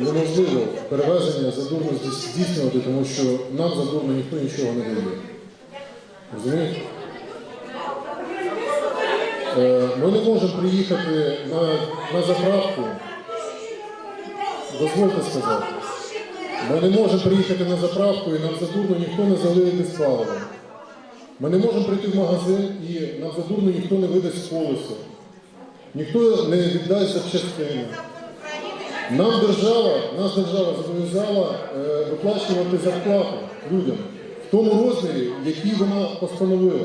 неможливо перевезення задурно здійс- здійснювати, тому що нам задурно ніхто нічого не дає. Розумієте? Е, Ми не можемо приїхати на, на заправку. Дозвольте сказати. Ми не можемо приїхати на заправку і нам задурно ніхто не залиє диспаливом. Ми не можемо прийти в магазин і нам задурно ніхто не видасть колесо. Ніхто не віддасть запчастини. Нам держава, нас держава зобов'язала е, виплачувати зарплату людям в тому розмірі, який вона постановила.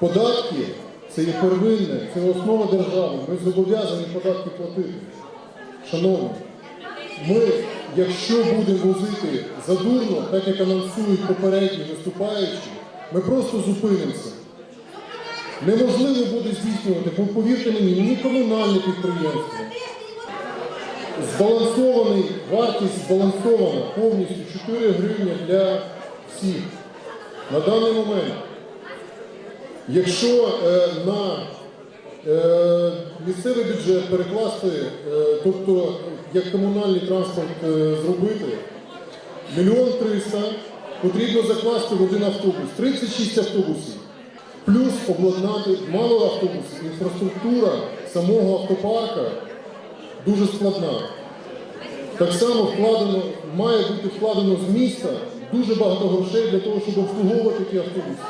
Податки це є первинне, це основа держави. Ми зобов'язані податки платити. Шановні, ми, якщо будемо возити задурно, так як анонсують попередні виступаючі, ми просто зупинимося. Неможливо буде здійснювати, повірте мені, ні комунальне підприємство. Збалансований, вартість збалансована повністю 4 гривні для всіх. На даний момент, якщо е, на е, місцевий бюджет перекласти, е, тобто як комунальний транспорт е, зробити, мільйон триста потрібно закласти в один автобус, 36 автобусів. Плюс обладнати мало автобусів, інфраструктура самого автопарка дуже складна. Так само вкладено, має бути вкладено з міста дуже багато грошей для того, щоб обслуговувати ті автобуси.